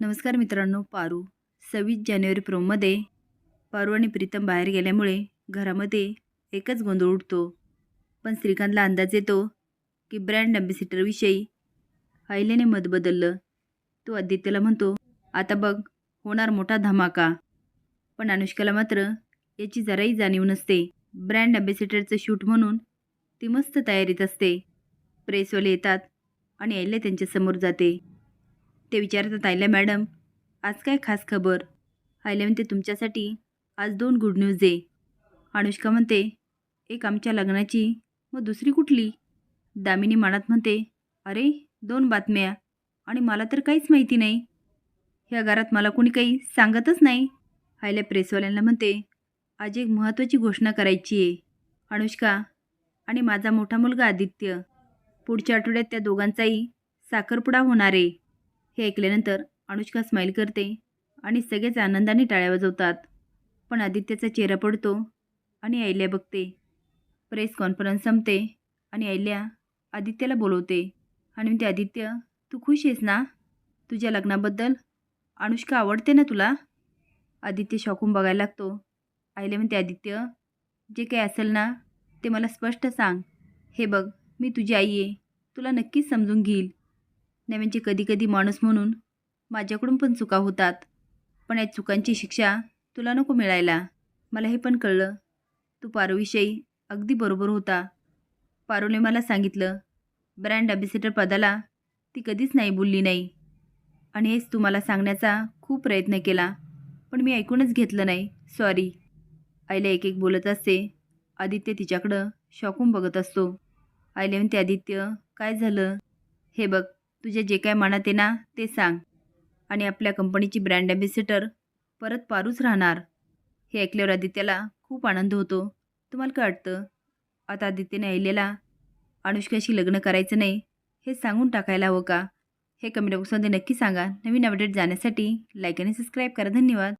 नमस्कार मित्रांनो पारू. सव्वीस जानेवारी प्रोममध्ये पारू आणि प्रीतम बाहेर गेल्यामुळे घरामध्ये एकच गोंधळ उठतो पण श्रीकांतला अंदाज येतो की ब्रँड ॲम्बेसिडरविषयी आईलेने मत बदललं. तो आदित्यला म्हणतो आता बघ होणार मोठा धमाका. पण अनुष्काला मात्र याची जराही जाणीव नसते. ब्रँड ॲम्बेसिडरचं शूट म्हणून ती मस्त तयारीत असते. प्रेसवाले येतात आणि आईल्या त्यांच्यासमोर जाते. ते विचारतात आयल्या मॅडम आज काय खास खबर? आयल्या म्हणते तुमच्यासाठी आज दोन गुड न्यूज आहे. अनुष्का म्हणते एक आमच्या लग्नाची मग दुसरी कुठली? दामिनी मनात म्हणते अरे दोन बातम्या आणि मला तर काहीच माहिती नाही. ह्या घरात मला कोणी काही सांगतच नाही. आयल्या प्रेसवाल्यांना म्हणते आज एक महत्त्वाची घोषणा करायची आहे. अनुष्का आणि माझा मोठा मुलगा आदित्य पुढच्या आठवड्यात त्या दोघांचाही साखरपुडा होणार आहे. हे ऐकल्यानंतर अनुष्का स्माईल करते आणि सगळेच आनंदाने टाळ्या वाजवतात. पण आदित्यचा चेहरा पडतो आणि आयल्या बघते. प्रेस कॉन्फरन्स संपते आणि आयल्या आदित्यला बोलवते. आणि म्हणते आदित्य तू खुश आहेस ना? तुझ्या लग्नाबद्दल? अनुष्का आवडते ना तुला? आदित्य शॉकून बघायला लागतो. आयल्या म्हणते आदित्य जे काही असेल ना ते मला स्पष्ट सांग. हे बघ मी तुझी आई आहे. तुला नक्कीच समजून घेईल. नाही म्हणजे कधीकधी माणूस म्हणून माझ्याकडून पण चुका होतात. पण या चुकांची शिक्षा तुला नको मिळायला. मला हे पण कळलं. तू पारूविषयी अगदी बरोबर होता. पारूने मला सांगितलं ब्रँड ॲम्बेसिडर पदाला ती कधीच नाही बोलली नाही. आणि हेच तू मला सांगण्याचा खूप प्रयत्न केला. पण मी ऐकूनच घेतलं नाही. सॉरी आईला एक एक बोलत असते. आदित्य तिच्याकडं शॉकून बघत असतो. आईला म्हणते आदित्य काय झालं? हे बघ तुझ्या जे काय मनात आहे ना ते सांग. आणि आपल्या कंपनीची ब्रँड ॲम्बेसिडर परत पारूच राहणार. हे ऐकल्यावर आदित्याला खूप आनंद होतो. तुम्हाला काय वाटतं? आता आदित्यने ऐलेला अनुष्काशी लग्न करायचं नाही हे सांगून टाकायला हवं का? हे कमेंट बॉक्समध्ये नक्की सांगा. नवीन अपडेट जाण्यासाठी लाईक आणि सबस्क्राईब करा. धन्यवाद.